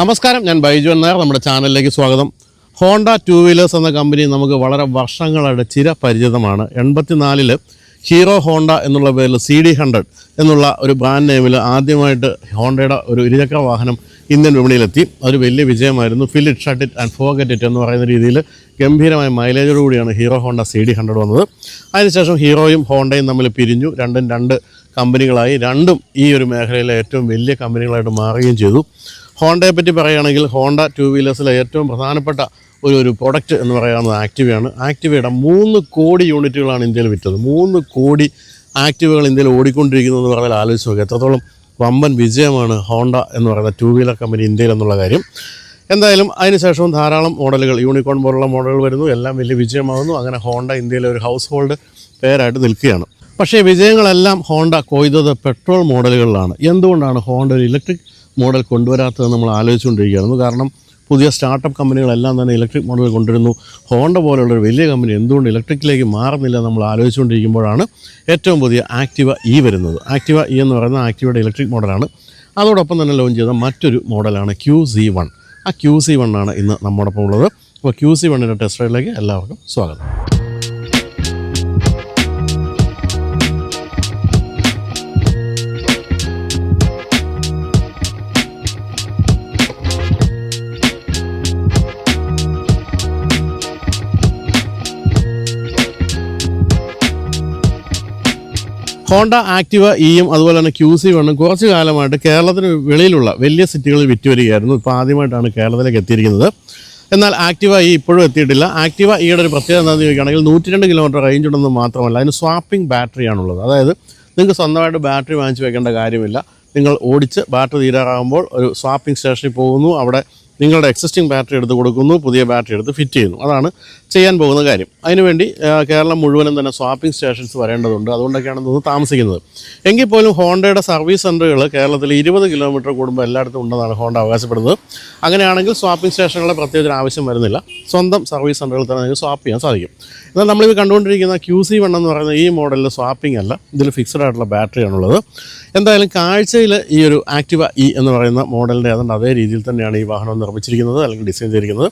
നമസ്കാരം ഞാൻ ബൈജു നായർ നമ്മുടെ ചാനലിലേക്ക് സ്വാഗതം. ഹോണ്ട ടു വീലേഴ്സ് എന്ന കമ്പനി നമുക്ക് വളരെ വർഷങ്ങളുടെ ചിര പരിചിതമാണ്. എൺപത്തിനാലിൽ ഹീറോ ഹോണ്ട എന്നുള്ള പേരിൽ സി ഡി ഹൺഡ്രഡ് എന്നുള്ള ഒരു ബ്രാൻഡ് നെയിമിൽ ആദ്യമായിട്ട് ഹോണ്ടയുടെ ഒരു ഇരുചക്ര വാഹനം ഇന്ത്യൻ വിപണിയിലെത്തി. അതൊരു വലിയ വിജയമായിരുന്നു. Fill it shut it and forget it എന്ന് പറയുന്ന രീതിയിൽ ഗംഭീരമായ മൈലേജോടുകൂടിയാണ് Hero Honda C D hundred വന്നത്. അതിനുശേഷം ഹീറോയും ഹോണ്ടയും തമ്മിൽ പിരിഞ്ഞു. രണ്ടും രണ്ട് കമ്പനികളായി. രണ്ടും ഈ ഒരു മേഖലയിലെ ഏറ്റവും വലിയ കമ്പനികളായിട്ട് മാറുകയും ചെയ്തു. ഹോണ്ടയെ പറ്റി പറയുകയാണെങ്കിൽ ഹോണ്ട ടു വീലേഴ്സിലെ ഏറ്റവും പ്രധാനപ്പെട്ട ഒരു ഒരു പ്രൊഡക്റ്റ് എന്ന് പറയുന്നത് ആക്ടിവയാണ്. ആക്ടിവയുടെ മൂന്ന് കോടി യൂണിറ്റുകളാണ് ഇന്ത്യയിൽ വിറ്റത്. മൂന്ന് കോടി ആക്ടിവകൾ ഇന്ത്യയിൽ ഓടിക്കൊണ്ടിരിക്കുന്നു എന്ന് പറഞ്ഞാൽ ആലോചിച്ച് നോക്കുക എത്രത്തോളം വമ്പൻ വിജയമാണ് ഹോണ്ട എന്ന് പറയുന്ന ടു വീലർ കമ്പനി ഇന്ത്യയിൽ എന്നുള്ള കാര്യം. എന്തായാലും അതിനുശേഷവും ധാരാളം മോഡലുകൾ യൂണിക്കോൺ പോലുള്ള മോഡലുകൾ വരുന്നു. എല്ലാം വലിയ വിജയമാകുന്നു. അങ്ങനെ ഹോണ്ട ഇന്ത്യയിലെ ഒരു ഹൗസ് ഹോൾഡ് പേരായിട്ട് നിൽക്കുകയാണ്. പക്ഷേ വിജയങ്ങളെല്ലാം ഹോണ്ട കൊയ്തത് പെട്രോൾ മോഡലുകളിലാണ്. എന്തുകൊണ്ടാണ് ഹോണ്ട ഒരു ഇലക്ട്രിക് മോഡൽ കൊണ്ടുവരാത്തത് നമ്മൾ ആലോചിച്ചുകൊണ്ടിരിക്കുകയായിരുന്നു കാരണം പുതിയ സ്റ്റാർട്ടപ്പ് കമ്പനികളെല്ലാം തന്നെ ഇലക്ട്രിക് മോഡൽ കൊണ്ടുവരുന്നു. ഹോണ്ട പോലുള്ള ഒരു വലിയ കമ്പനി എന്തുകൊണ്ട് ഇലക്ട്രിക്കിലേക്ക് മാറുന്നില്ല നമ്മൾ ആലോചിച്ചുകൊണ്ടിരിക്കുമ്പോഴാണ് ഏറ്റവും പുതിയ ആക്റ്റീവ ഇ വരുന്നത്. ആക്റ്റീവ ഇ എന്ന് പറയുന്ന ആക്റ്റീവയുടെ ഇലക്ട്രിക് മോഡലാണ്. അതോടൊപ്പം തന്നെ ലോഞ്ച് ചെയ്ത മറ്റൊരു മോഡലാണ് ക്യൂ സി വൺ. ആ ക്യൂ സി വൺ ആണ് ഇന്ന് നമ്മോടൊപ്പം ഉള്ളത്. അപ്പോൾ ക്യൂ സി വണ്ണിന്റെ ടെസ്റ്റ് റൈഡിലേക്ക് എല്ലാവർക്കും സ്വാഗതം. ഹോണ്ട ആക്ടിവ ഇയും അതുപോലെ തന്നെ ക്യൂ സി വണ്ണും കുറച്ച് കാലമായിട്ട് കേരളത്തിന് വെളിയിലുള്ള വലിയ സിറ്റികളിൽ വിറ്റുവരികയായിരുന്നു. ഇപ്പോൾ ആദ്യമായിട്ടാണ് കേരളത്തിലേക്ക് എത്തിയിരിക്കുന്നത്. എന്നാൽ ആക്ടിവ ഇ ഇപ്പോഴും എത്തിയിട്ടില്ല. ആക്ടിവ ഇയുടെ ഒരു പ്രത്യേകത എന്താണെന്ന് ചോദിക്കുകയാണെങ്കിൽ നൂറ്റി രണ്ട് കിലോമീറ്റർ റേഞ്ച് ഉണ്ടെന്ന് മാത്രമല്ല അതിന് സ്വാപ്പിംഗ് ബാറ്ററിയാണുള്ളത് അതായത് നിങ്ങൾക്ക് സ്വന്തമായിട്ട് ബാറ്ററി വാങ്ങിച്ച് വെക്കേണ്ട കാര്യമില്ല. നിങ്ങൾ ഓടിച്ച് ബാറ്ററി തീരാറാകുമ്പോൾ ഒരു സ്വാപ്പിംഗ് സ്റ്റേഷനിൽ പോകുന്നു. അവിടെ നിങ്ങളുടെ എക്സിസ്റ്റിംഗ് ബാറ്ററി എടുത്ത് കൊടുക്കുന്നു പുതിയ ബാറ്ററി എടുത്ത് ഫിറ്റ് ചെയ്യുന്നു. അതാണ് ചെയ്യാൻ പോകുന്ന കാര്യം. അതിനുവേണ്ടി കേരളം മുഴുവനും തന്നെ സ്വാപ്പിംഗ് സ്റ്റേഷൻസ് വരേണ്ടതുണ്ട്. അതുകൊണ്ടൊക്കെയാണ് തോന്നുന്നു താമസിക്കുന്നത്. എങ്കിൽ പോലും ഹോണ്ടയുടെ സർവീസ് സെന്ററുകൾ കേരളത്തിൽ ഇരുപത് കിലോമീറ്റർ കൂടുമ്പോൾ എല്ലായിടത്തും ഉണ്ടെന്നാണ് ഹോണ്ട അവകാശപ്പെടുന്നത്. അങ്ങനെയാണെങ്കിൽ സ്വാപ്പിംഗ് സ്റ്റേഷനുകളെ പ്രത്യേകിച്ച് ആവശ്യം വരുന്നില്ല. സ്വന്തം സർവീസ് സെന്ററുകളിൽ തന്നെ നിങ്ങൾക്ക് സ്വാപ്പ് ചെയ്യാൻ സാധിക്കും. എന്നാൽ നമ്മളിത് കണ്ടുകൊണ്ടിരിക്കുന്ന ക്യൂ സി വൺ എന്ന് പറയുന്ന ഈ മോഡലിൽ സ്വാപ്പിംഗ് അല്ല. ഇതിൽ ഫിക്സഡ് ആയിട്ടുള്ള ബാറ്ററിയാണുള്ളത് എന്തായാലും കാഴ്ചയിൽ ഈ ഒരു ആക്ടിവ ഇ എന്ന് പറയുന്ന മോഡലിന്റെ ഏതാണ്ട് അതേ രീതിയിൽ തന്നെയാണ് ഈ വാഹനം നിർമ്മിച്ചിരിക്കുന്നത് അല്ലെങ്കിൽ ഡിസൈൻ ചെയ്തിരിക്കുന്നത്.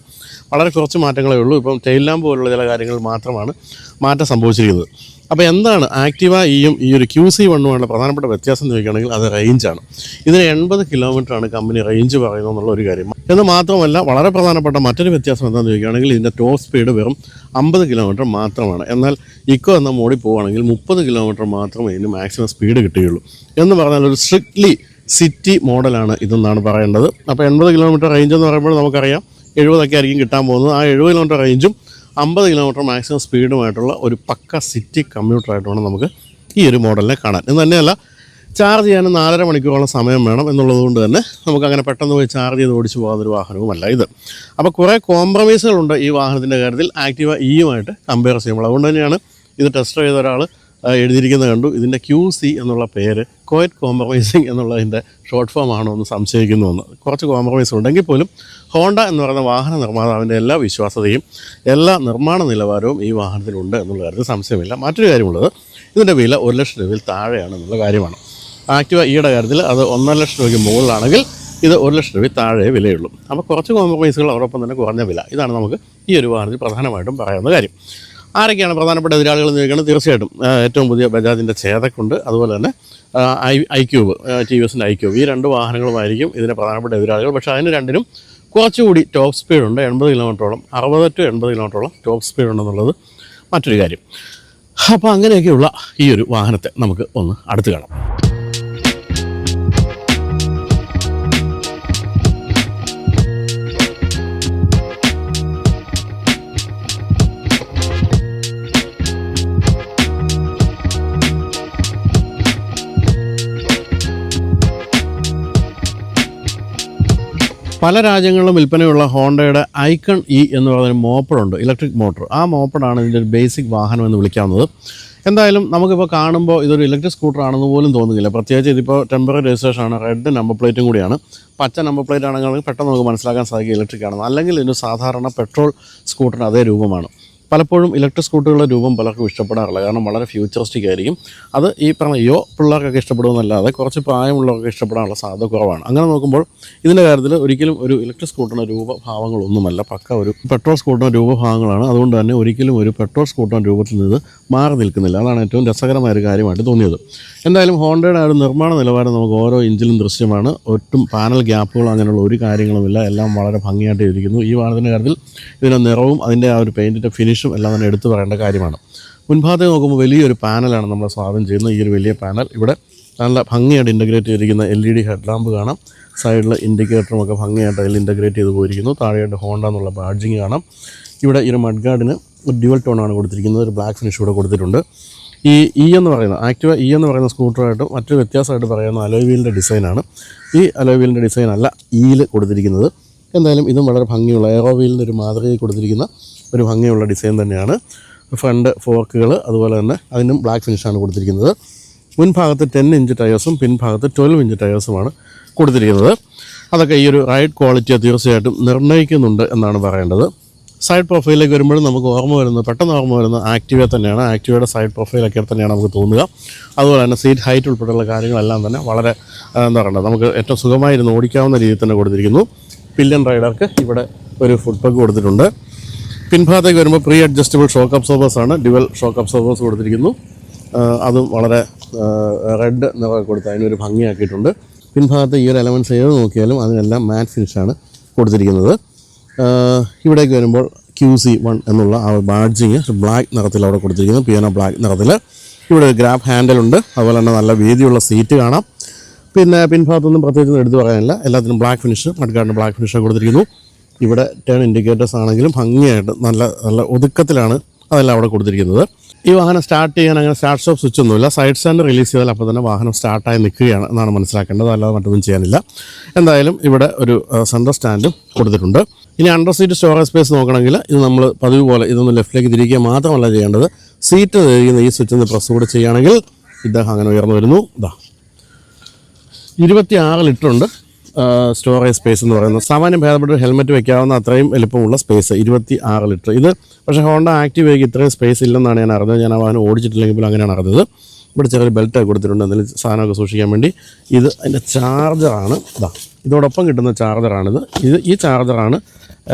വളരെ കുറച്ച് മാറ്റങ്ങളേ ഉള്ളൂ. ഇപ്പം ടെയിൽ ലാമ്പ് പോലുള്ള ചില കാര്യങ്ങൾ മാത്രമാണ് മാറ്റം സംഭവിച്ചിരിക്കുന്നത്. അപ്പോൾ എന്താണ് ആക്റ്റീവ ഇയും ഈ ഒരു ക്യൂ സി വണ്ണുമായുള്ള പ്രധാനപ്പെട്ട വ്യത്യാസം ചോദിക്കുകയാണെങ്കിൽ അത് റേഞ്ചാണ് ഇതിന് എൺപത് കിലോമീറ്ററാണ് കമ്പനി റേഞ്ച് പറയുന്നത് എന്നുള്ള ഒരു കാര്യം. എന്ന് മാത്രമല്ല വളരെ പ്രധാനപ്പെട്ട മറ്റൊരു വ്യത്യാസം എന്താണെന്ന് ചോദിക്കുകയാണെങ്കിൽ ഇതിന്റെ ടോപ്പ് സ്പീഡ് വെറും അമ്പത് കിലോമീറ്റർ മാത്രമാണ്. എന്നാൽ ഇക്കോ എന്ന മോഡിൽ പോവുകയാണെങ്കിൽ മുപ്പത് കിലോമീറ്റർ മാത്രമേ ഇതിന് മാക്സിമം സ്പീഡ് കിട്ടുകയുള്ളൂ. എന്ന് പറഞ്ഞാൽ ഒരു സ്ട്രിക്ട്ലി സിറ്റി മോഡലാണ് ഇതെന്നാണ് പറയേണ്ടത്. അപ്പോൾ എൺപത് കിലോമീറ്റർ റേഞ്ച് എന്ന് പറയുമ്പോൾ നമുക്കറിയാം എഴുപതൊക്കെ ആയിരിക്കും കിട്ടാൻ പോകുന്നത്. ആ എഴുപത് കിലോമീറ്റർ റേഞ്ചും അമ്പത് കിലോമീറ്റർ മാക്സിമം സ്പീഡുമായിട്ടുള്ള ഒരു പക്ക സിറ്റി കമ്മ്യൂട്ടറായിട്ട് വേണം നമുക്ക് ഈ ഒരു മോഡലിനെ കാണാൻ. എന്ന് തന്നെയല്ല ചാർജ് ചെയ്യാൻ നാലര മണിക്കൂറോളം സമയം വേണം എന്നുള്ളത് കൊണ്ട് തന്നെ നമുക്ക് അങ്ങനെ പെട്ടെന്ന് പോയി ചാർജ് ചെയ്ത് ഓടിച്ചു പോകാത്തൊരു വാഹനവുമല്ല ഇത്. അപ്പോൾ കുറേ കോംപ്രമൈസുകളുണ്ട് ഈ വാഹനത്തിന്റെ കാര്യത്തിൽ. ആക്റ്റീവ ഇയുമായിട്ട് കമ്പയർ ചെയ്യുമ്പോൾ അതുകൊണ്ട് തന്നെയാണ് ഇത് ടെസ്റ്റ് ചെയ്ത ഒരാൾ എഴുതിയിരിക്കുന്നത് കണ്ടു. ഇതിന്റെ ക്യൂ സി എന്നുള്ള പേര് കോയറ്റ് കോംപ്രമൈസിങ് എന്നുള്ളതിന്റെ ഷോർട്ട് ഫോം ആണോ എന്ന് സംശയിക്കുന്നുവെന്ന് കുറച്ച് കോംപ്രമൈസ് ഉണ്ടെങ്കിൽ പോലും ഹോണ്ട എന്ന് പറയുന്ന വാഹന നിർമ്മാതാവിന്റെ എല്ലാ വിശ്വാസതയും എല്ലാ നിർമ്മാണ നിലവാരവും ഈ വാഹനത്തിലുണ്ട് എന്നുള്ള കാര്യത്തിൽ സംശയമില്ല. മറ്റൊരു കാര്യമുള്ളത് ഇതിന്റെ വില ഒരു ലക്ഷം രൂപയിൽ താഴെയാണ് എന്നുള്ള കാര്യമാണ്. ആക്റ്റീവ ഈയുടെ കാര്യത്തിൽ അത് ഒന്നര ലക്ഷം രൂപയ്ക്ക് മുകളിലാണെങ്കിൽ ഇത് ഒരു ലക്ഷം രൂപയിൽ താഴെ വിലയുള്ളൂ. അപ്പോൾ കുറച്ച് കോംപ്രമൈസുകൾ അതോടൊപ്പം തന്നെ കുറഞ്ഞ വില. ഇതാണ് നമുക്ക് ഈ ഒരു വാഹനത്തിൽ പ്രധാനമായിട്ടും പറയാവുന്ന കാര്യം. ആരൊക്കെയാണ് പ്രധാനപ്പെട്ട എതിരാളികൾ എന്ന് ചോദിക്കുന്നത് തീർച്ചയായിട്ടും ഏറ്റവും പുതിയ ബജാജിന്റെ ചേതക്കുണ്ട്. അതുപോലെ തന്നെ I I cube T V എസിന്റെ ഐ ക്യൂബ് ഈ രണ്ട് വാഹനങ്ങളുമായിരിക്കും ഇതിന്റെ പ്രധാനപ്പെട്ട എതിരാളികൾ. പക്ഷേ അതിന് രണ്ടിനും കുറച്ചുകൂടി ടോപ്പ് സ്പീഡുണ്ട് എൺപത് കിലോമീറ്ററോളം അറുപത് ടു എൺപത് കിലോമീറ്ററോളം ടോപ്പ് സ്പീഡ് ഉണ്ടെന്നുള്ളത് മറ്റൊരു കാര്യം. അപ്പോൾ അങ്ങനെയൊക്കെയുള്ള ഈ ഒരു വാഹനത്തെ നമുക്ക് ഒന്ന് അടുത്ത് കാണാം. പല രാജ്യങ്ങളിലും വിൽപ്പനയുള്ള ഹോണ്ടയുടെ ഐക്കൺ ഇ എന്ന് പറയുന്ന മോപ്പറുണ്ട് ഇലക്ട്രിക് മോട്ടർ. ആ മോപ്പറാണ് ഇതിന്റെ ഒരു ബേസിക് വാഹനം എന്ന് വിളിക്കാവുന്നത്. എന്തായാലും നമുക്കിപ്പോൾ കാണുമ്പോൾ ഇതൊരു ഇലക്ട്രിക് സ്കൂട്ടർ ആണെന്ന് പോലും തോന്നുന്നില്ല. പ്രത്യേകിച്ച് ഇതിപ്പോൾ ടെമ്പററി രജിസ്ട്രേഷൻ ആണ് റെഡ് നമ്പർ പ്ലേറ്റും കൂടിയാണ്. പച്ച നമ്പർ പ്ലേറ്റ് ആണെങ്കിൽ പെട്ടെന്ന് നമുക്ക് മനസ്സിലാക്കാൻ സാധിക്കും ഇലക്ട്രിക് ആണെന്ന്. അല്ലെങ്കിൽ ഇതിന് സാധാരണ പെട്രോൾ സ്കൂട്ടറിന് അതേ രൂപമാണ്. പലപ്പോഴും ഇലക്ട്രിക് സ്കൂട്ടറുകളുടെ രൂപം പലർക്കും ഇഷ്ടപ്പെടാറില്ല. കാരണം വളരെ ഫ്യൂച്ചറിസ്റ്റിക് ആയിരിക്കും. അത് ഈ പറഞ്ഞ യോ പിള്ളേർക്കൊക്കെ ഇഷ്ടപ്പെടുമെന്നല്ലാതെ കുറച്ച് പ്രായമുള്ളവർക്ക് ഇഷ്ടപ്പെടാനുള്ള സാധ്യത കുറവാണ്. അങ്ങനെ നോക്കുമ്പോൾ ഇതിന്റെ കാര്യത്തിൽ ഒരിക്കലും ഒരു ഇലക്ട്രിക് സ്കൂട്ടറിന്റെ രൂപഭാവങ്ങളൊന്നുമല്ല. പക്ക ഒരു പെട്രോൾ സ്കൂട്ടറിന്റെ രൂപഭാവങ്ങളാണ്. അതുകൊണ്ട് തന്നെ ഒരിക്കലും ഒരു പെട്രോൾ സ്കൂട്ടറിന്റെ രൂപത്തിൽ നിന്ന് മാറി നിൽക്കുന്നില്ല. അതാണ് ഏറ്റവും രസകരമായ ഒരു കാര്യമായിട്ട് തോന്നിയത്. എന്തായാലും ഹോണ്ടയുടെ ഒരു നിർമ്മാണ നിലവാരം നമുക്ക് ഓരോ ഇഞ്ചിലും ദൃശ്യമാണ്. ഒട്ടും പാനൽ ഗ്യാപ്പുകളോ അങ്ങനെയുള്ള ഒരു കാര്യങ്ങളുമില്ല. എല്ലാം വളരെ ഭംഗിയായിട്ട് ഇരിക്കുന്നു. ഈ വാഹനത്തിന്റെ കാര്യത്തിൽ ഇതിന്റെ നിറവും അതിന്റെ ആ ഒരു പെയിന്റിന്റെ ഫിനിഷും എല്ലാം തന്നെ എടുത്തു പറയേണ്ട കാര്യമാണ്. മുൻഭാഗത്തേക്ക് നോക്കുമ്പോൾ വലിയൊരു പാനലാണ് നമ്മൾ സ്വാഗതം ചെയ്യുന്നത്. ഈ ഒരു വലിയ പാനൽ. ഇവിടെ നല്ല ഭംഗിയായിട്ട് ഇന്റഗ്രേറ്റ് ചെയ്തിരിക്കുന്ന L E D head lamp കാണാം. സൈഡിൽ ഇൻഡിക്കേറ്ററും ഒക്കെ ഭംഗിയായിട്ട് അതിൽ ഇന്റഗ്രേറ്റ് ചെയ്ത് പോയിരിക്കുന്നു. താഴെയായിട്ട് ഹോണ്ട എന്നുള്ള ബാഡ്ജിങ് കാണാം. ഇവിടെ ഈ ഒരു മഡ്ഗാർഡിന് ഒരു ഡ്യുവൽ ടോണാണ് കൊടുത്തിരിക്കുന്നത്. ഒരു ബ്ലാക്ക് ഫിനിഷ് ഇവിടെ കൊടുത്തിട്ടുണ്ട്. ഈ ഇ എന്ന് പറയുന്ന ആക്റ്റീവ ഇ എന്ന് പറയുന്ന സ്കൂട്ടറായിട്ട് മറ്റൊരു വ്യത്യാസമായിട്ട് പറയുന്ന അലോയ് വീലിന്റെ ഡിസൈനാണ് ഈ അലോയ് വീലിന്റെ ഡിസൈൻ അല്ല ഇയിൽ കൊടുത്തിരിക്കുന്നത്. എന്തായാലും ഇതും വളരെ ഭംഗിയുള്ള എയറോ വീലിന്റെ ഒരു മാതൃകയിൽ കൊടുത്തിരിക്കുന്ന ഒരു ഭംഗിയുള്ള ഡിസൈൻ തന്നെയാണ്. ഫ്രണ്ട് ഫോർക്കുകൾ അതുപോലെ തന്നെ അതിനും ബ്ലാക്ക് ഫിനിഷാണ് കൊടുത്തിരിക്കുന്നത്. മുൻഭാഗത്ത് ടെൻ ഇഞ്ച് ടയേഴ്സും പിൻഭാഗത്ത് ട്വൽവ് ഇഞ്ച് ടയേഴ്സുമാണ് കൊടുത്തിരിക്കുന്നത്. അതൊക്കെ ഈ ഒരു റൈഡ് ക്വാളിറ്റിയെ തീർച്ചയായിട്ടും നിർണയിക്കുന്നുണ്ട് എന്നാണ് പറയേണ്ടത്. സൈഡ് പ്രൊഫൈലിലേക്ക് വരുമ്പോഴും നമുക്ക് ഓർമ്മ വരുന്നത് പെട്ടെന്ന് ഓർമ്മ വരുന്നത് ആക്റ്റീവ തന്നെയാണ്. ആക്റ്റീവയുടെ സൈഡ് പ്രൊഫൈലൊക്കെ തന്നെയാണ് നമുക്ക് തോന്നുക. അതുപോലെ തന്നെ സീറ്റ് ഹൈറ്റ് ഉൾപ്പെടെയുള്ള കാര്യങ്ങളെല്ലാം തന്നെ വളരെ എന്താ പറയുക നമുക്ക് ഏറ്റവും സുഖമായിരുന്ന് ഓടിക്കാവുന്ന രീതിയിൽ തന്നെ കൊടുത്തിരിക്കുന്നു. പില്ലൻ റൈഡർക്ക് ഇവിടെ ഒരു ഫുഡ് പഗ് കൊടുത്തിട്ടുണ്ട്. പിൻഭാഗത്തേക്ക് വരുമ്പോൾ പ്രീ അഡ്ജസ്റ്റബിൾ ഷോക്ക് അബ്സോർബേഴ്സ് ആണ്. ഡ്യുവൽ ഷോക്ക് അബ്സോർബേഴ്സ് കൊടുത്തിരിക്കുന്നു. അതും വളരെ റെഡ് നിറം കൊടുത്ത് അതിനൊരു ഭംഗിയാക്കിയിട്ടുണ്ട്. പിൻഭാഗത്ത് ഈ ഒരു എലമെന്റ്സ് ഏത് നോക്കിയാലും അതിനെല്ലാം മാറ്റ് ഫിനിഷാണ് കൊടുത്തിരിക്കുന്നത്. ഇവിടേക്ക് വരുമ്പോൾ ക്യൂ സി വൺ എന്നുള്ള ആ ബാഡ്ജിങ് ബ്ലാക്ക് നിറത്തിൽ അവിടെ കൊടുത്തിരിക്കുന്നു പിയാനോ ബ്ലാക്ക് നിറത്തിൽ. ഇവിടെ ഒരു ഗ്രാബ് ഹാൻഡിലുണ്ട് അതുപോലെ തന്നെ നല്ല വീതിയുള്ള സീറ്റ് കാണാം. പിന്നെ പിൻഭാഗത്തൊന്നും പ്രത്യേകിച്ച് എടുത്തു പറയാനില്ല. എല്ലാത്തിനും ബ്ലാക്ക് ഫിനിഷ് മഡ്ഗാർഡിന് ബ്ലാക്ക് ഫിനിഷ് കൊടുത്തിരിക്കുന്നു. ഇവിടെ ടേൺ ഇൻഡിക്കേറ്റേഴ്സ് ആണെങ്കിലും ഭംഗിയായിട്ട് നല്ല നല്ല ഒതുക്കത്തിലാണ് അതെല്ലാം അവിടെ കൊടുത്തിരിക്കുന്നത്. ഈ വാഹനം സ്റ്റാർട്ട് ചെയ്യാൻ അങ്ങനെ സ്റ്റാർട്ട് സ്റ്റോപ്പ് സ്വിച്ച് ഒന്നുമില്ല. സൈഡ് സ്റ്റാൻഡ് റിലീസ് ചെയ്താൽ അപ്പോൾ തന്നെ വാഹനം സ്റ്റാർട്ടായി നിൽക്കുകയാണ് എന്നാണ് മനസ്സിലാക്കേണ്ടത്. അല്ലാതെ മറ്റൊന്നും ചെയ്യാനില്ല. എന്തായാലും ഇവിടെ ഒരു സെൻട്രൽ സ്റ്റാൻഡും കൊടുത്തിട്ടുണ്ട്. ഇനി അണ്ടർ സീറ്റ് സ്റ്റോറേജ് സ്പേസ് നോക്കണമെങ്കിൽ ഇത് നമ്മൾ പതിവ് പോലെ ഇതൊന്ന് ലെഫ്റ്റിലേക്ക് തിരിക്കുക മാത്രമല്ല ചെയ്യേണ്ടത്. സീറ്റ് തിരിയുന്ന ഈ സ്വിച്ച് ഒന്ന് പ്രസ് കൂടെ ചെയ്യുകയാണെങ്കിൽ ഇദ്ദേഹം അങ്ങനെ ഉയർന്നു വരുന്നു. ഇതാ ഇരുപത്തി ആറ് ലിറ്റർ ഉണ്ട്. സ്റ്റോറേജ് സ്പേസ് എന്ന് പറയുന്നത്. സാമാന്യം ഭേദപ്പെട്ട ഒരു ഹെൽമെറ്റ് വെക്കാവുന്ന അത്രയും എളുപ്പമുള്ള സ്പേസ് ഇരുപത്തി ആറ് ലിറ്റർ ഇത് പക്ഷേ ഹോണ്ട ആക്റ്റീവയ്ക്ക് ഇത്രയും സ്പേസ് ഇല്ലെന്നാണ് ഞാൻ അറിഞ്ഞത്. ഞാൻ ആ വാഹനം ഓടിച്ചിട്ടില്ലെങ്കിൽ പോലും അങ്ങനെയാണ് അറിഞ്ഞത്. ഇവിടെ ചെറിയ ബെൽറ്റ് കൊടുത്തിട്ടുണ്ട്. എന്തെങ്കിലും സാധനമൊക്കെ സൂക്ഷിക്കാൻ വേണ്ടി. ഇത് അതിന്റെ ചാർജറാണ് ഇതാ ഇതോടൊപ്പം കിട്ടുന്ന ചാർജറാണിത് ഇത് ഈ ചാർജറാണ്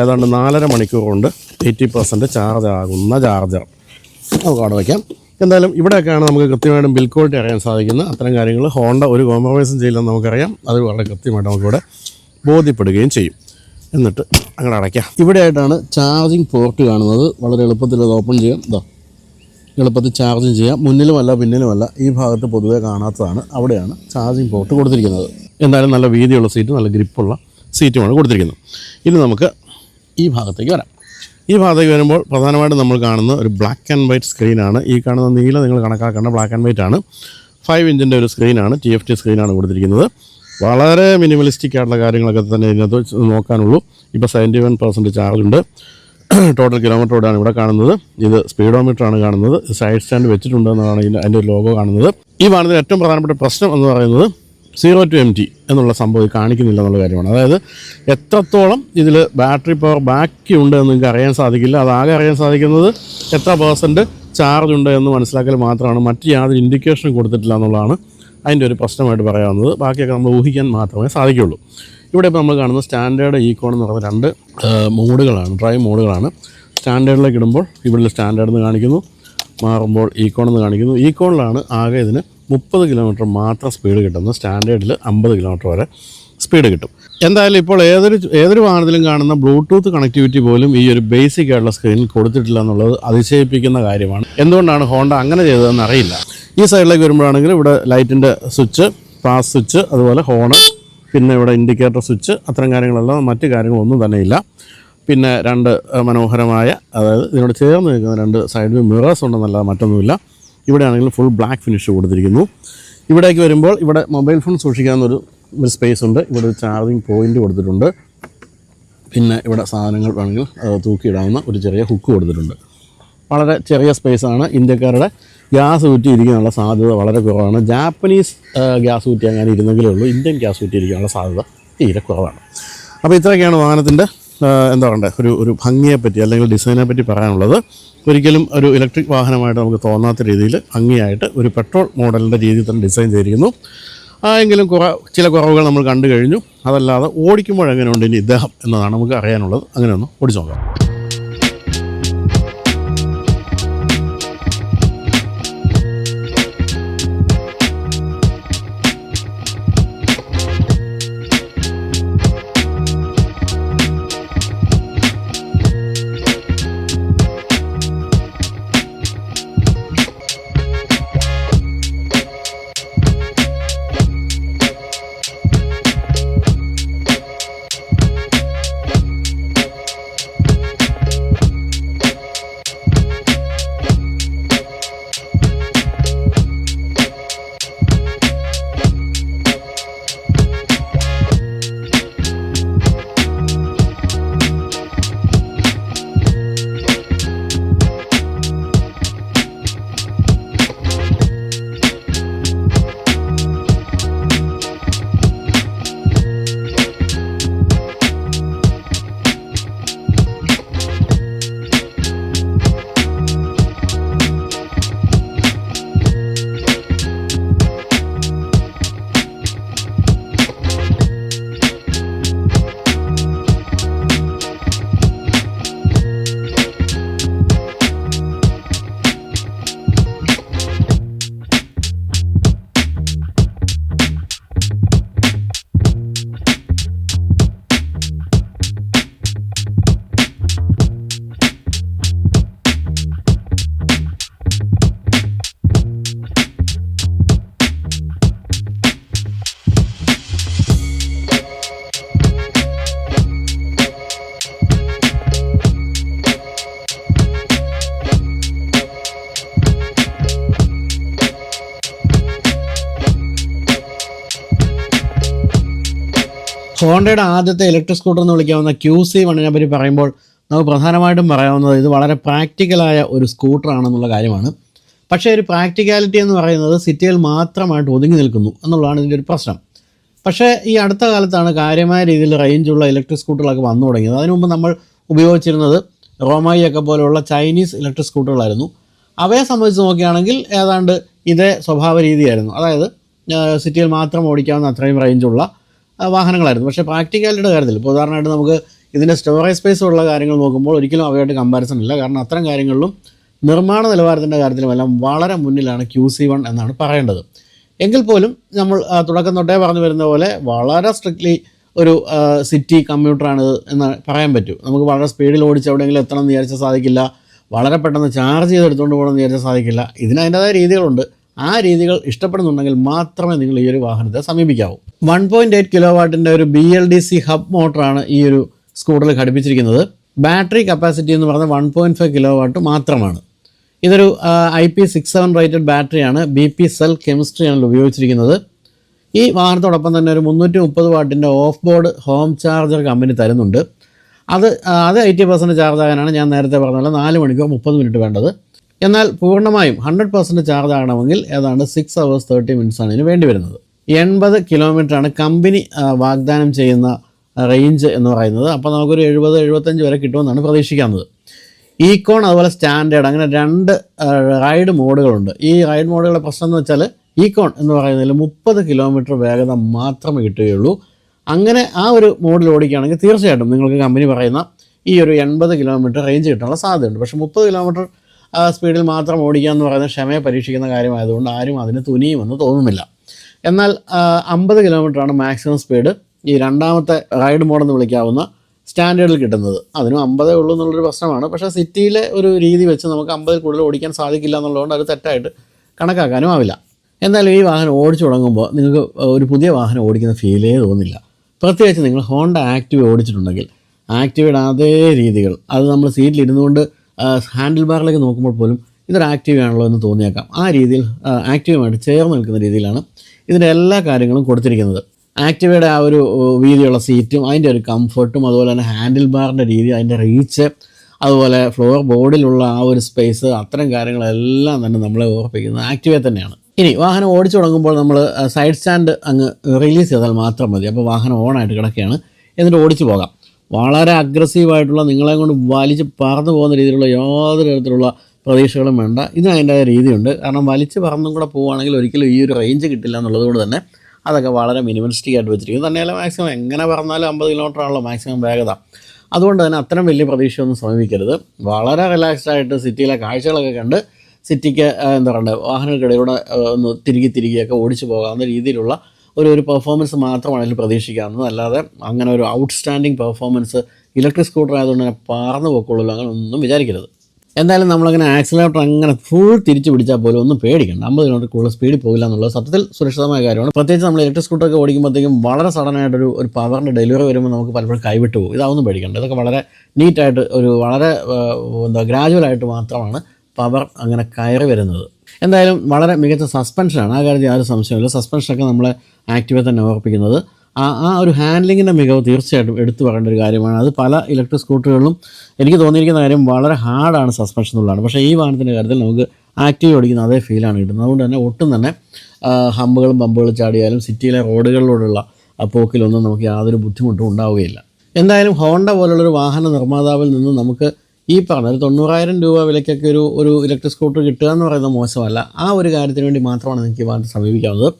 ഏതാണ്ട് നാലര മണിക്കൂർ കൊണ്ട് എയ്റ്റി പെർസെന്റ് ചാർജ് ആകുന്ന ചാർജർ നമുക്ക് അവിടെ വയ്ക്കാം എന്തായാലും ഇവിടെയൊക്കെയാണ് നമുക്ക് കൃത്യമായിട്ടും ബിൽ ക്വാളിറ്റി അറിയാൻ സാധിക്കുന്നത് അത്തരം കാര്യങ്ങൾ. ഹോണ്ട ഒരു കോംപ്രമൈസും ചെയ്യില്ലെന്ന് നമുക്കറിയാം. അത് വളരെ കൃത്യമായിട്ട് നമുക്കിവിടെ ബോധ്യപ്പെടുകയും ചെയ്യും. എന്നിട്ട് അങ്ങനെ അടയ്ക്കാം. ഇവിടെയായിട്ടാണ് ചാർജിങ് പോർട്ട് കാണുന്നത്. വളരെ എളുപ്പത്തിൽ അത് ഓപ്പൺ ചെയ്യാം. ഇതാ എളുപ്പത്തിൽ ചാർജിങ് ചെയ്യാം. മുന്നിലുമല്ല പിന്നിലുമല്ല. ഈ ഭാഗത്ത് പൊതുവേ കാണാത്തതാണ്. അവിടെയാണ് ചാർജിങ് പോർട്ട് കൊടുത്തിരിക്കുന്നത്. എന്തായാലും നല്ല വീതിയുള്ള സീറ്റ് നല്ല ഗ്രിപ്പുള്ള സീറ്റുമാണ് കൊടുത്തിരിക്കുന്നത്. ഇനി നമുക്ക് ഈ ഭാഗത്തേക്ക് വരാം. ഈ ഭാഗത്തേക്ക് വരുമ്പോൾ പ്രധാനമായിട്ടും നമ്മൾ കാണുന്ന ഒരു ബ്ലാക്ക് ആൻഡ് വൈറ്റ് സ്ക്രീനാണ് ഈ കാണുന്ന നീല നിങ്ങൾ കണക്കാക്കേണ്ട ബ്ലാക്ക് ആൻഡ് വൈറ്റ് ആണ്. ഫൈവ് ഇഞ്ചിന്റെ ഒരു സ്ക്രീനാണ് ടി എഫ് ടി സ്ക്രീനാണ് കൊടുത്തിരിക്കുന്നത്. വളരെ മിനിമലിസ്റ്റിക് ആയിട്ടുള്ള കാര്യങ്ങളൊക്കെ തന്നെ ഇതിനകത്ത് നോക്കാനുള്ളൂ. ഇപ്പോൾ സെവന്റി വൺ ചാർജ് ഉണ്ട്. ടോട്ടൽ കിലോമീറ്ററോടാണ് ഇവിടെ കാണുന്നത്. ഇത് സ്പീഡോമീറ്റർ ആണ് കാണുന്നത്. സൈഡ് സ്റ്റാൻഡ് വെച്ചിട്ടുണ്ട് ഇതിന്റെ അതിന്റെ ലോഗോ കാണുന്നത്. ഈ വാഹനത്തിന് ഏറ്റവും പ്രധാനപ്പെട്ട പ്രശ്നം എന്ന് പറയുന്നത് സീറോ ടു എം ടി എന്നുള്ള സംഭവം കാണിക്കുന്നില്ല എന്നുള്ള കാര്യമാണ്. അതായത് എത്രത്തോളം ഇതിൽ ബാറ്ററി പവർ ബാക്കി ഉണ്ട് എന്ന് നിങ്ങൾക്ക് അറിയാൻ സാധിക്കില്ല. അതാകെ അറിയാൻ സാധിക്കുന്നത് എത്ര പേഴ്സന്റ് ചാർജ് ഉണ്ട് എന്ന് മനസ്സിലാക്കൽ മാത്രമാണ്. മറ്റ് യാതൊരു ഇൻഡിക്കേഷനും കൊടുത്തിട്ടില്ല എന്നുള്ളതാണ് അതിന്റെ ഒരു പ്രശ്നമായിട്ട് പറയാവുന്നത്. ബാക്കിയൊക്കെ നമ്മൾ ഊഹിക്കാൻ മാത്രമേ സാധിക്കുള്ളൂ. ഇവിടെ ഇപ്പോൾ നമ്മൾ കാണുന്ന സ്റ്റാൻഡേർഡ് ഈക്കോൺ എന്ന് പറയുന്ന രണ്ട് മോഡുകളാണ് ഡ്രൈവ് മോഡുകളാണ്. സ്റ്റാൻഡേർഡിലേക്ക് ഇടുമ്പോൾ ഇവിടെ സ്റ്റാൻഡേർഡ് എന്ന് കാണിക്കുന്നു. മാറുമ്പോൾ ഈക്കോൺ എന്ന് കാണിക്കുന്നു. ഈക്കോണിലാണ് ആകെ ഇതിന് മുപ്പത് കിലോമീറ്റർ മാത്രം സ്പീഡ് കിട്ടുന്നു സ്റ്റാൻഡേർഡിൽ അമ്പത് കിലോമീറ്റർ വരെ സ്പീഡ് കിട്ടും. എന്തായാലും ഇപ്പോൾ ഏതൊരു ഏതൊരു വാഹനത്തിലും കാണുന്ന ബ്ലൂടൂത്ത് കണക്ടിവിറ്റി പോലും ഈ ഒരു ബേസിക് ആയിട്ടുള്ള സ്ക്രീനിൽ കൊടുത്തിട്ടില്ല എന്നുള്ളത് അതിശയിപ്പിക്കുന്ന കാര്യമാണ്. എന്തുകൊണ്ടാണ് ഹോണ്ട അങ്ങനെ ചെയ്തതെന്ന് അറിയില്ല. ഈ സൈഡിലേക്ക് വരുമ്പോഴാണെങ്കിൽ ഇവിടെ ലൈറ്റിന്റെ സ്വിച്ച് പാസ് സ്വിച്ച് അതുപോലെ ഹോണ് പിന്നെ ഇവിടെ ഇൻഡിക്കേറ്റർ സ്വിച്ച് അത്തരം കാര്യങ്ങളെല്ലാം മറ്റു കാര്യങ്ങളൊന്നും തന്നെയില്ല പിന്നെ രണ്ട് മനോഹരമായ അതായത് ഇതിനോട് ചേർന്ന് നിൽക്കുന്ന രണ്ട് സൈഡിൽ മിറേഴ്സ് ഉണ്ടെന്നല്ലാതെ മറ്റൊന്നുമില്ല. ഇവിടെയാണെങ്കിൽ ഫുൾ ബ്ലാക്ക് ഫിനിഷ് കൊടുത്തിരിക്കുന്നു. ഇവിടേക്ക് വരുമ്പോൾ ഇവിടെ മൊബൈൽ ഫോൺ സൂക്ഷിക്കാവുന്നൊരു ഒരു സ്പേസ് ഉണ്ട്. ഇവിടെ ഒരു ചാർജിങ് പോയിന്റ് കൊടുത്തിട്ടുണ്ട്. പിന്നെ ഇവിടെ സാധനങ്ങൾ വേണമെങ്കിൽ തൂക്കിയിടാവുന്ന ഒരു ചെറിയ ഹുക്ക് കൊടുത്തിട്ടുണ്ട്. വളരെ ചെറിയ സ്പേസാണ് ഇന്ത്യക്കാരുടെ ഗ്യാസ് കുറ്റി ഇരിക്കാനുള്ള സാധ്യത വളരെ കുറവാണ്. ജാപ്പനീസ് ഗ്യാസ് കുറ്റി അങ്ങനെ ഇരുന്നെങ്കിലേ ഉള്ളൂ. ഇന്ത്യൻ ഗ്യാസ് കുറ്റി ഇരിക്കാനുള്ള സാധ്യത തീരെ കുറവാണ്. അപ്പോൾ ഇത്രയൊക്കെയാണ് വാഹനത്തിന്റെ എന്താ പറയണ്ടേ? ഒരു ഒരു ഭംഗിയെ പറ്റി അല്ലെങ്കിൽ ഡിസൈനെ പറ്റി പറയാനുള്ളത് ഒരിക്കലും ഒരു ഇലക്ട്രിക് വാഹനമായിട്ട് നമുക്ക് തോന്നാത്ത രീതിയിൽ ഭംഗിയായിട്ട് ഒരു പെട്രോൾ മോഡലിന്റെ രീതിയിൽ തന്നെ ഡിസൈൻ ചെയ്തിരിക്കുന്നു. എങ്കിലും കുറ ചില കുറവുകൾ നമ്മൾ കണ്ടു കഴിഞ്ഞു. അതല്ലാതെ ഓടിക്കുമ്പോൾ എങ്ങനെയുണ്ട് ഇനി ഇദ്ദേഹം എന്നതാണ് നമുക്ക് അറിയാനുള്ളത്. അങ്ങനെ ഒന്ന് ഓടിച്ചു നോക്കാം. ഹോണ്ടയുടെ ആദ്യത്തെ ഇലക്ട്രിക് സ്കൂട്ടർ എന്ന് വിളിക്കാവുന്ന ക്യൂ സി വണ്ണിനെ പറ്റി പറയുമ്പോൾ നമുക്ക് പ്രധാനമായിട്ടും പറയാവുന്നത് ഇത് വളരെ പ്രാക്ടിക്കലായ ഒരു സ്കൂട്ടർ ആണെന്നുള്ള കാര്യമാണ്. പക്ഷേ ഒരു പ്രാക്ടിക്കാലിറ്റി എന്ന് പറയുന്നത് സിറ്റിയിൽ മാത്രമായിട്ട് ഒതുങ്ങി നിൽക്കുന്നു എന്നുള്ളതാണ് ഇതിന്റെ ഒരു പ്രശ്നം. പക്ഷേ ഈ അടുത്ത കാലത്താണ് കാര്യമായ രീതിയിൽ റേഞ്ചുള്ള ഇലക്ട്രിക് സ്കൂട്ടറുകളൊക്കെ വന്നു തുടങ്ങിയത്. അതിനു മുമ്പ് നമ്മൾ ഉപയോഗിച്ചിരുന്നത് റോമായി ഒക്കെ പോലെയുള്ള ചൈനീസ് ഇലക്ട്രിക് സ്കൂട്ടറുകളായിരുന്നു അവയെ സംബന്ധിച്ച് നോക്കുകയാണെങ്കിൽ ഏതാണ്ട് ഇതേ സ്വഭാവ രീതിയായിരുന്നു. അതായത് സിറ്റിയിൽ മാത്രം ഓടിക്കാവുന്ന അത്രയും റേഞ്ചുള്ള വാഹനങ്ങളായിരുന്നു. പക്ഷേ പ്രാക്ടിക്കാലിറ്റിയുടെ കാര്യത്തിൽ ഇപ്പോൾ ഉദാഹരണമായിട്ട് നമുക്ക് ഇതിന്റെ സ്റ്റോറേജ് സ്പേസ് ഉള്ള കാര്യങ്ങൾ നോക്കുമ്പോൾ ഒരിക്കലും അവയായിട്ട് കമ്പാരിസൺ ഇല്ല. കാരണം അത്തരം കാര്യങ്ങളിലും നിർമ്മാണ നിലവാരത്തിന്റെ കാര്യത്തിലുമെല്ലാം വളരെ മുന്നിലാണ് ക്യൂ സി വൺ എന്നാണ് പറയേണ്ടത്. എങ്കിൽ പോലും നമ്മൾ തുടക്കം തൊട്ടേ പറഞ്ഞു വരുന്ന പോലെ വളരെ സ്ട്രിക്ട്ലി ഒരു സിറ്റി കമ്പ്യൂട്ടറാണിത് എന്ന് പറയാൻ പറ്റും. നമുക്ക് വളരെ സ്പീഡിൽ ഓടിച്ച് എവിടെയെങ്കിലും എത്തണം എന്ന് വിചാരിച്ചാൽ സാധിക്കില്ല. വളരെ പെട്ടെന്ന് ചാർജ് ചെയ്ത് എടുത്തുകൊണ്ട് പോകണമെന്ന് വിചാരിച്ചാൽ സാധിക്കില്ല. ഇതിന് അതിന്റെതായ രീതികളുണ്ട്. ആ രീതികൾ ഇഷ്ടപ്പെടുന്നുണ്ടെങ്കിൽ മാത്രമേ നിങ്ങൾ ഈ ഒരു വാഹനത്തെ സമീപിക്കാവൂ. വൺ പോയിന്റ് എയ്റ്റ് കിലോ വാട്ടിന്റെ ഒരു B L D C hub മോട്ടറാണ് ഈ ഒരു സ്കൂട്ടറിൽ ഘടിപ്പിച്ചിരിക്കുന്നത്. ബാറ്ററി കപ്പാസിറ്റി എന്ന് പറഞ്ഞാൽ one point five kilo watt മാത്രമാണ്. ഇതൊരു I P six seven rated ബാറ്ററിയാണ് ബി പി സെൽ കെമിസ്ട്രിയാണ് ഉപയോഗിച്ചിരിക്കുന്നത്. ഈ വാഹനത്തോടൊപ്പം തന്നെ ഒരു മുന്നൂറ്റി മുപ്പത് വാട്ടിന്റെ off board home charger company തരുന്നുണ്ട്. അത് അത് എയ്റ്റി പെർസെന്റ് ചാർജ് ആകാനാണ് ഞാൻ നേരത്തെ പറഞ്ഞ നാല് മണിക്കൂർ മുപ്പത് മിനിറ്റ് വേണ്ടത്. എന്നാൽ പൂർണമായും ഹൺഡ്രഡ് പെർസെന്റ് ചാർജ് ആകണമെങ്കിൽ ഏതാണ്ട് സിക്സ് അവേഴ്സ് തേർട്ടി മിനിറ്റ്സ് ആണ് ഇതിന് വേണ്ടി വരുന്നത്. എൺപത് കിലോമീറ്ററാണ് കമ്പനി വാഗ്ദാനം ചെയ്യുന്ന റേഞ്ച് എന്ന് പറയുന്നത്. അപ്പോൾ നമുക്കൊരു എഴുപത് എഴുപത്തഞ്ച് വരെ കിട്ടുമെന്നാണ് പ്രതീക്ഷിക്കുന്നത് ഈക്കോൺ അതുപോലെ സ്റ്റാൻഡേർഡ് അങ്ങനെ രണ്ട് റൈഡ് മോഡുകളുണ്ട്. ഈ റൈഡ് മോഡുകളുടെ പ്രശ്നം എന്ന് വെച്ചാൽ ഈക്കോൺ എന്ന് പറയുന്നതിൽ മുപ്പത് കിലോമീറ്റർ വേഗത മാത്രമേ കിട്ടുകയുള്ളൂ. അങ്ങനെ ആ ഒരു മോഡിൽ ഓടിക്കുകയാണെങ്കിൽ തീർച്ചയായിട്ടും നിങ്ങൾക്ക് കമ്പനി പറയുന്ന ഈ ഒരു എൺപത് കിലോമീറ്റർ റേഞ്ച് കിട്ടാനുള്ള സാധ്യതയുണ്ട്. പക്ഷേ മുപ്പത് കിലോമീറ്റർ സ്പീഡിൽ മാത്രം ഓടിക്കുക എന്ന് പറയുന്നത് ക്ഷമയെ പരീക്ഷിക്കുന്ന കാര്യമായതുകൊണ്ട് ആരും അതിന് തുനിയുമെന്ന് തോന്നുന്നില്ല. എന്നാൽ അമ്പത് കിലോമീറ്ററാണ് മാക്സിമം സ്പീഡ് ഈ രണ്ടാമത്തെ റൈഡ് മോഡെന്ന് വിളിക്കാവുന്ന സ്റ്റാൻഡേർഡിൽ കിട്ടുന്നത്. അതിനും അമ്പതേ ഉള്ളൂ എന്നുള്ളൊരു പ്രശ്നമാണ്. പക്ഷേ സിറ്റിയിലെ ഒരു രീതി വെച്ച് നമുക്ക് അമ്പതിൽ കൂടുതൽ ഓടിക്കാൻ സാധിക്കില്ല എന്നുള്ളതുകൊണ്ട് അത് തെറ്റായിട്ട് കണക്കാക്കാനും ആവില്ല. എന്നാലും ഈ വാഹനം ഓടിച്ചു തുടങ്ങുമ്പോൾ നിങ്ങൾക്ക് ഒരു പുതിയ വാഹനം ഓടിക്കുന്ന ഫീലേ തോന്നില്ല. പ്രത്യേകിച്ച് നിങ്ങൾ ഹോണ്ട ആക്റ്റീവ് ഓടിച്ചിട്ടുണ്ടെങ്കിൽ ആക്റ്റീവയുടെ അതേ രീതികൾ അത് നമ്മൾ സീറ്റിൽ ഇരുന്നുകൊണ്ട് ഹാൻഡിൽ ബാറിലേക്ക് നോക്കുമ്പോൾ പോലും ഇതൊരു ആക്റ്റീവ് ആണല്ലോ എന്ന് തോന്നിയേക്കാം. ആ രീതിയിൽ ആക്റ്റീവുമായിട്ട് ചേർന്ന് നിൽക്കുന്ന രീതിയിലാണ് ഇതിന്റെ എല്ലാ കാര്യങ്ങളും കൊടുത്തിരിക്കുന്നത്. ആക്റ്റീവയുടെ ആ ഒരു വീതിയുള്ള സീറ്റും അതിന്റെ ഒരു കംഫർട്ടും അതുപോലെ തന്നെ ഹാൻഡിൽ ബാറിന്റെ രീതി അതിന്റെ റീച്ച് അതുപോലെ ഫ്ലോർ ബോർഡിലുള്ള ആ ഒരു സ്പേസ് അത്തരം കാര്യങ്ങളെല്ലാം തന്നെ നമ്മളെ ഓർപ്പിക്കുന്നത് ആക്റ്റീവേ തന്നെയാണ്. ഇനി വാഹനം ഓടിച്ചു തുടങ്ങുമ്പോൾ നമ്മൾ സൈഡ് സ്റ്റാൻഡ് അങ്ങ് റിലീസ് ചെയ്താൽ മാത്രം മതി. അപ്പോൾ വാഹനം ഓണായിട്ട് കിടക്കുകയാണ്. എന്നിട്ട് ഓടിച്ചു പോകാം. വളരെ അഗ്രസീവായിട്ടുള്ള നിങ്ങളെ കൊണ്ട് വലിച്ച് പറന്നു പോകുന്ന രീതിയിലുള്ള യാതൊരു തരത്തിലുള്ള പ്രതീക്ഷകളും വേണ്ട. ഇതിന് അതിന്റെ രീതിയുണ്ട്. കാരണം വലിച്ച് പറന്നും കൂടെ പോവുകയാണെങ്കിൽ ഒരിക്കലും ഈ ഒരു റേഞ്ച് കിട്ടില്ല എന്നുള്ളതുകൊണ്ട് തന്നെ അതൊക്കെ വളരെ മിനിമലിസ്റ്റിക് ആയിട്ട് വെച്ചിരിക്കുന്നു. തന്നെയല്ല മാക്സിമം എങ്ങനെ പറഞ്ഞാലും അമ്പത് കിലോമീറ്റർ ആണല്ലോ മാക്സിമം വേഗത. അതുകൊണ്ട് തന്നെ അത്രയും വലിയ പ്രതീക്ഷയൊന്നും സമീപിക്കരുത്. വളരെ റിലാക്സ്ഡ് ആയിട്ട് സിറ്റിയിലെ കാഴ്ചകളൊക്കെ കണ്ട് സിറ്റിക്ക് എന്താ പറയുക വാഹനങ്ങൾക്കിടയിലൂടെ ഒന്ന് തിരികെ തിരികെയൊക്കെ ഓടിച്ചു പോകാവുന്ന രീതിയിലുള്ള ഒരു ഒരു പെർഫോമൻസ് മാത്രമാണ് അതിൽ പ്രതീക്ഷിക്കാവുന്നത്. അല്ലാതെ അങ്ങനെ ഒരു ഔട്ട്സ്റ്റാൻഡിങ് പെർഫോമൻസ് ഇലക്ട്രിക് സ്കൂട്ടർ ആയതുകൊണ്ട് തന്നെ പറന്ന് പോക്കുള്ളൂ അങ്ങനെ ഒന്നും വിചാരിക്കരുത്. എന്തായാലും നമ്മളങ്ങനെ ആക്സിലേറ്റർ അങ്ങനെ ഫുൾ തിരിച്ചു പിടിച്ചാൽ പോലും ഒന്നും പേടിക്കണം അമ്പത് കിലോമീറ്റർ കൂടുതൽ സ്പീഡിൽ പോകില്ല എന്നുള്ളത് സത്യത്തിൽ സുരക്ഷിതമായ കാര്യമാണ്. പ്രത്യേകിച്ച് നമ്മൾ ഇലക്ട്രിക് സ്കൂട്ടറൊക്കെ ഓടിക്കുമ്പോഴത്തേക്കും വളരെ സഡനായിട്ടൊരു ഒരു പവറിന്റെ ഡെലിവറി വരുമ്പോൾ നമുക്ക് പലപ്പോഴും കൈവിട്ട് പോകും. ഇതാവുന്നു പേടിക്കണ്ട. ഇതൊക്കെ വളരെ നീറ്റായിട്ട് ഒരു വളരെ എന്താ ഗ്രാജുവലായിട്ട് മാത്രമാണ് പവർ അങ്ങനെ കയറി വരുന്നത്. എന്തായാലും വളരെ മികച്ച സസ്പെൻഷനാണ് ആ കാര്യത്തിൽ യാതൊരു സംശയമില്ല സസ്പെൻഷനൊക്കെ നമ്മളെ ആക്റ്റീവെ തന്നെ ഓർപ്പിക്കുന്നത്. ആ ആ ഒരു ഹാൻഡ്ലിങ്ങിന്റെ മികവ് തീർച്ചയായിട്ടും എടുത്തു പറയേണ്ട ഒരു കാര്യമാണ്. അത് പല ഇലക്ട്രിക് സ്കൂട്ടറുകളിലും എനിക്ക് തോന്നിയിരിക്കുന്ന കാര്യം വളരെ ഹാർഡാണ് സസ്പെൻഷൻ എന്നുള്ളതാണ്. പക്ഷേ ഈ വാഹനത്തിന്റെ കാര്യത്തിൽ നമുക്ക് ആക്റ്റീവ് ഓടിക്കുന്ന അതേ ഫീലാണ് കിട്ടുന്നത്. അതുകൊണ്ട് തന്നെ ഒട്ടും തന്നെ ഹമ്പുകളും പമ്പുകളും ചാടിയാലും സിറ്റിയിലെ റോഡുകളിലൂടെയുള്ള പോക്കിലൊന്നും നമുക്ക് യാതൊരു ബുദ്ധിമുട്ടും ഉണ്ടാവുകയില്ല. എന്തായാലും ഹോണ്ട പോലുള്ളൊരു വാഹന നിർമ്മാതാവിൽ നിന്ന് നമുക്ക് ഈ പറഞ്ഞ ഒരു തൊണ്ണൂറായിരം രൂപ വിലയ്ക്കൊക്കെ ഒരു ഒരു ഇലക്ട്രിക് സ്കൂട്ടർ കിട്ടുക എന്ന് പറയുന്നത് മോശമല്ല. ആ ഒരു കാര്യത്തിന് വേണ്ടി മാത്രമാണ് നിങ്ങൾക്ക് ഈ വാഹനത്തെ സമീപിക്കാവുന്നത്.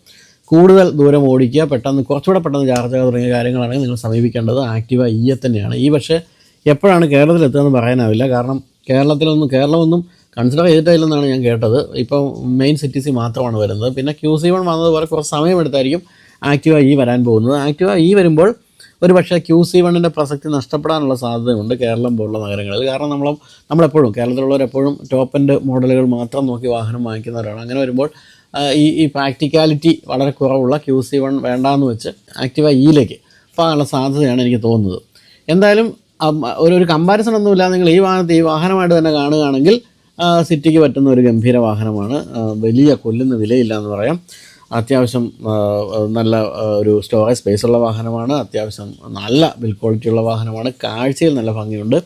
കൂടുതൽ ദൂരം ഓടിക്കുക പെട്ടെന്ന് കുറച്ചുകൂടെ പെട്ടെന്ന് ചാർജ് ആകുക തുടങ്ങിയ കാര്യങ്ങളാണെങ്കിൽ നിങ്ങൾ സമീപിക്കേണ്ടത് ആക്റ്റീവ ഇയെ തന്നെയാണ്. ഈ പക്ഷേ എപ്പോഴാണ് കേരളത്തിൽ എത്തുകയെന്ന് പറയാനാവില്ല. കാരണം കേരളത്തിലൊന്നും കേരളമൊന്നും കൺസിഡർ ചെയ്തിട്ടില്ലെന്നാണ് ഞാൻ കേട്ടത്. ഇപ്പോൾ മെയിൻ സിറ്റീസിൽ മാത്രമാണ് വരുന്നത്. പിന്നെ ക്യൂ സി വൺ വന്നതുപോലെ കുറച്ച് സമയമെടുത്തായിരിക്കും ആക്റ്റീവ ഇ വരാൻ പോകുന്നത്. ആക്റ്റീവ ഇ വരുമ്പോൾ ഒരു പക്ഷേ ക്യൂ സി വണ്ണിന്റെ പ്രസക്തി നഷ്ടപ്പെടാനുള്ള സാധ്യതയുണ്ട് കേരളം പോലുള്ള നഗരങ്ങളിൽ. കാരണം നമ്മൾ നമ്മളെപ്പോഴും കേരളത്തിലുള്ളവരെപ്പോഴും ടോപ്പ് എൻഡ് മോഡലുകൾ മാത്രം നോക്കി വാഹനം വാങ്ങിക്കുന്നവരാണ്. അങ്ങനെ വരുമ്പോൾ ഈ ഈ പ്രാക്ടിക്കാലിറ്റി വളരെ കുറവുള്ള ക്യൂ സി വൺ വേണ്ടാന്ന് വെച്ച് ആക്റ്റീവ ഇയിലേക്ക് പോകാനുള്ള സാധ്യതയാണ് എനിക്ക് തോന്നുന്നത്. എന്തായാലും ഒരു ഒരു കമ്പാരിസൺ ഒന്നുമില്ല. നിങ്ങൾ ഈ വാഹനത്തെ ഈ വാഹനമായിട്ട് തന്നെ കാണുകയാണെങ്കിൽ സിറ്റിക്ക് പറ്റുന്ന ഒരു ഗംഭീര വാഹനമാണ്. വലിയ കൊല്ലുന്ന വിലയില്ല എന്ന് പറയാം. അത്യാവശ്യം നല്ല ഒരു സ്റ്റോറേജ് സ്പേസ് ഉള്ള വാഹനമാണ്. അത്യാവശ്യം നല്ല ബിൽ ക്വാളിറ്റി ഉള്ള വാഹനമാണ്. കാഴ്ചയിൽ നല്ല ഭംഗിയുണ്ട്.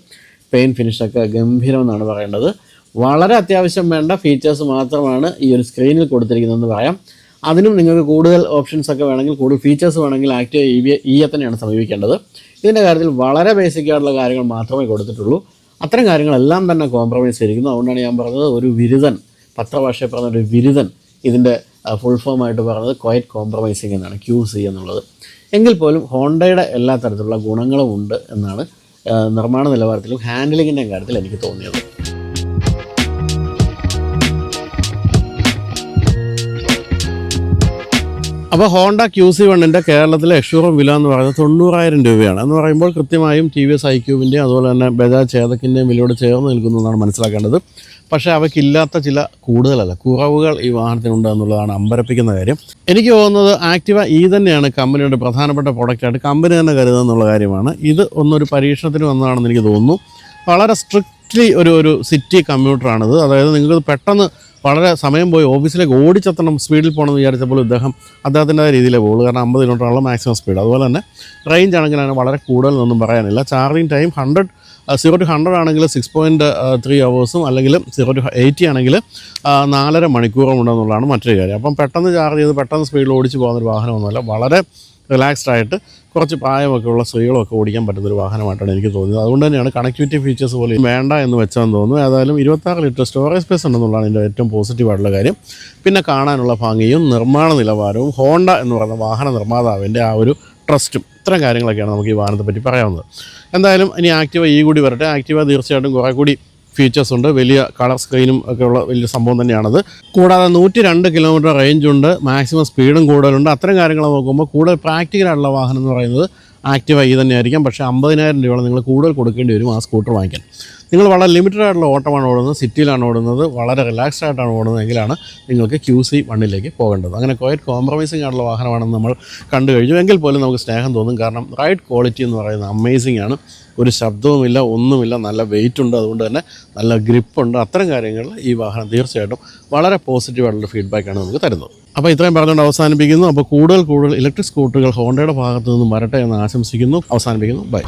പെയിൻ ഫിനിഷൊക്കെ ഗംഭീരമെന്നാണ് പറയേണ്ടത്. വളരെ അത്യാവശ്യം വേണ്ട ഫീച്ചേഴ്സ് മാത്രമാണ് ഈ ഒരു സ്ക്രീനിൽ കൊടുത്തിരിക്കുന്നതെന്ന് പറയാം. അതിനും നിങ്ങൾക്ക് കൂടുതൽ ഓപ്ഷൻസ് ഒക്കെ വേണമെങ്കിൽ കൂടുതൽ ഫീച്ചേഴ്സ് വേണമെങ്കിൽ ആക്റ്റീവ് ഇ വി ഇയെ തന്നെയാണ് സമീപിക്കേണ്ടത്. ഇതിന്റെ കാര്യത്തിൽ വളരെ ബേസിക് ആയിട്ടുള്ള കാര്യങ്ങൾ മാത്രമേ കൊടുത്തിട്ടുള്ളൂ. അത്തരം കാര്യങ്ങളെല്ലാം തന്നെ കോംപ്രമൈസ് ചെയ്തിരിക്കുന്നു. അതുകൊണ്ടാണ് ഞാൻ പറഞ്ഞത് ഒരു ബിരുദൻ പത്രഭാഷയിൽ പറഞ്ഞ ഒരു ബിരുദൻ ഇതിന്റെ ഫുൾ ഫോം ആയിട്ട് പറഞ്ഞത് ക്വയറ്റ് കോംപ്രമൈസിങ് എന്നാണ് ക്യൂ സി എന്നുള്ളത്. എങ്കിൽ പോലും ഹോണ്ടയുടെ എല്ലാ തരത്തിലുള്ള ഗുണങ്ങളും ഉണ്ട് എന്നാണ് നിർമ്മാണ നിലവാരത്തിലും ഹാൻഡിലിങ്ങിന്റെ കാര്യത്തിൽ എനിക്ക് തോന്നിയത്. അപ്പോൾ ഹോണ്ട ക്യൂ സി വണ്ണിന്റെ കേരളത്തിലെ എഷൂറും വില എന്ന് പറയുന്നത് തൊണ്ണൂറായിരം രൂപയാണ് എന്ന് പറയുമ്പോൾ കൃത്യമായും ടി വി എസ് ഐ ക്യൂവിന്റെയും അതുപോലെ തന്നെ ബജാജ് ചേതക്കിന്റെയും വിലയോട് ചേർന്ന് നിൽക്കുന്നതാണ് മനസ്സിലാക്കേണ്ടത്. പക്ഷേ അവയ്ക്കില്ലാത്ത ചില കൂടുതലല്ല കുറവുകൾ ഈ വാഹനത്തിനുണ്ട് എന്നുള്ളതാണ് അമ്പരപ്പിക്കുന്ന കാര്യം. എനിക്ക് തോന്നുന്നത് ആക്റ്റീവ ഈ തന്നെയാണ് കമ്പനിയുടെ പ്രധാനപ്പെട്ട പ്രൊഡക്റ്റായിട്ട് കമ്പനി തന്നെ കരുതുക എന്നുള്ള കാര്യമാണ്. ഇത് ഒന്നൊരു പരീക്ഷണത്തിന് വന്നതാണെന്ന് എനിക്ക് തോന്നുന്നു. വളരെ സ്ട്രിക്റ്റ്ലി ഒരു ഒരു സിറ്റി കമ്പ്യൂട്ടറാണിത് അതായത് നിങ്ങൾക്ക് പെട്ടെന്ന് വളരെ സമയം പോയി ഓഫീസിലേക്ക് ഓടിച്ചെത്തണം സ്പീഡിൽ പോകണമെന്ന് വിചാരിച്ചപ്പോൾ ഇദ്ദേഹം അദ്ദേഹത്തിന്റെതായ രീതിയിലേ പോകുള്ളൂ കാരണം അമ്പത് കിലോമീറ്ററുള്ള മാക്സിമം സ്പീഡ് അതുപോലെ തന്നെ റേഞ്ച് ആണെങ്കിൽ അങ്ങനെ വളരെ കൂടുതലൊന്നും പറയാനില്ല. Charging time hundred zero to hundred ആണെങ്കിൽ സിക്സ് പോയിന്റ് ത്രീ അവേഴ്സും അല്ലെങ്കിൽ സീറോ ടു എയ്റ്റി ആണെങ്കിൽ നാലര മണിക്കൂറും ഉണ്ടെന്നുള്ളതാണ് മറ്റൊരു കാര്യം. അപ്പം പെട്ടെന്ന് ചാർജ് ചെയ്ത് പെട്ടെന്ന് സ്പീഡിൽ ഓടിച്ച് പോകുന്നൊരു വാഹനമൊന്നുമല്ല. വളരെ റിലാക്സ്ഡ് ആയിട്ട് കുറച്ച് പ്രായമൊക്കെ ഉള്ള സ്ത്രീകളൊക്കെ ഓടിക്കാൻ പറ്റുന്നൊരു വാഹനമായിട്ടാണ് എനിക്ക് തോന്നിയത്. അതുകൊണ്ട് തന്നെയാണ് കണക്ടിവിറ്റി ഫീച്ചേഴ്സ് പോലെ വേണ്ട എന്ന് വെച്ചാന്ന് തോന്നുന്നു. ഏതായാലും ഇരുപത്താറ് ലിറ്റർ സ്റ്റോറേജ് സ്പേസ് ഉണ്ടെന്നുള്ളതാണ് എന്റെ ഏറ്റവും പോസിറ്റീവായിട്ടുള്ള കാര്യം. പിന്നെ കാണാനുള്ള ഭംഗിയും നിർമ്മാണ നിലവാരവും ഹോണ്ട എന്ന് പറയുന്ന വാഹന നിർമ്മാതാവിന്റെ ആ ഒരു ട്രസ്റ്റും ഇത്തരം കാര്യങ്ങളൊക്കെയാണ് നമുക്ക് ഈ വാഹനത്തെ പറ്റി പറയാവുന്നത്. എന്തായാലും ഇനി ആക്റ്റീവ ഈ കൂടി വരട്ടെ. ആക്റ്റീവ തീർച്ചയായിട്ടും കുറേ കൂടി ഫീച്ചേഴ്സ് ഉണ്ട്. വലിയ കളർ സ്ക്രീനും ഒക്കെ ഉള്ള വലിയ സംഭവം തന്നെയാണത്. കൂടാതെ നൂറ്റി രണ്ട് കിലോമീറ്റർ റേഞ്ച് ഉണ്ട് മാക്സിമം സ്പീഡും കൂടുതലുണ്ട്. അത്തരം കാര്യങ്ങൾ നോക്കുമ്പോൾ കൂടുതൽ പ്രാക്ടിക്കലായിട്ടുള്ള വാഹനം എന്ന് പറയുന്നത് ആക്റ്റീവ് ആയി തന്നെയായിരിക്കും. പക്ഷേ അമ്പതിനായിരം രൂപ നിങ്ങൾ കൂടുതൽ കൊടുക്കേണ്ടി വരും ആ സ്കൂട്ടർ വാങ്ങിക്കാൻ. നിങ്ങൾ വളരെ ലിമിറ്റഡ് ആയിട്ടുള്ള ഓട്ടമാണ് ഓടുന്നത് സിറ്റിയിലാണ് ഓടുന്നത് വളരെ റിലാക്സ്ഡ് ആയിട്ടാണ് ഓടുന്നതെങ്കിലാണ് നിങ്ങൾക്ക് ക്യൂ സി വണ്ണിലേക്ക് പോകേണ്ടത്. അങ്ങനെ ക്വയറ്റ് കോംപ്രമൈസിംഗ് ആയിട്ടുള്ള വാഹനമാണെന്ന് നമ്മൾ കണ്ടു കഴിഞ്ഞു. എങ്കിൽ പോലും നമുക്ക് സ്നേഹം തോന്നും. കാരണം റൈഡ് ക്വാളിറ്റി എന്ന് പറയുന്നത് അമേസിംഗ് ആണ്. ഒരു ശബ്ദവുമില്ല ഒന്നുമില്ല നല്ല വെയിറ്റ് ഉണ്ട്. അതുകൊണ്ട് തന്നെ നല്ല ഗ്രിപ്പുണ്ട് അത്തരം കാര്യങ്ങളിൽ ഈ വാഹനം തീർച്ചയായിട്ടും വളരെ പോസിറ്റീവായിട്ടുള്ള ഫീഡ്ബാക്കാണ് നമുക്ക് തരുന്നത്. അപ്പോൾ ഇത്രയും പറഞ്ഞുകൊണ്ട് അവസാനിപ്പിക്കുന്നു. അപ്പോൾ കൂടുതൽ കൂടുതൽ ഇലക്ട്രിക് സ്കൂട്ടറുകൾ ഹോണ്ടയുടെ ഭാഗത്തു നിന്നും വരട്ടെ എന്ന് ആശംസിക്കുന്നു. അവസാനിപ്പിക്കുന്നു. ബൈ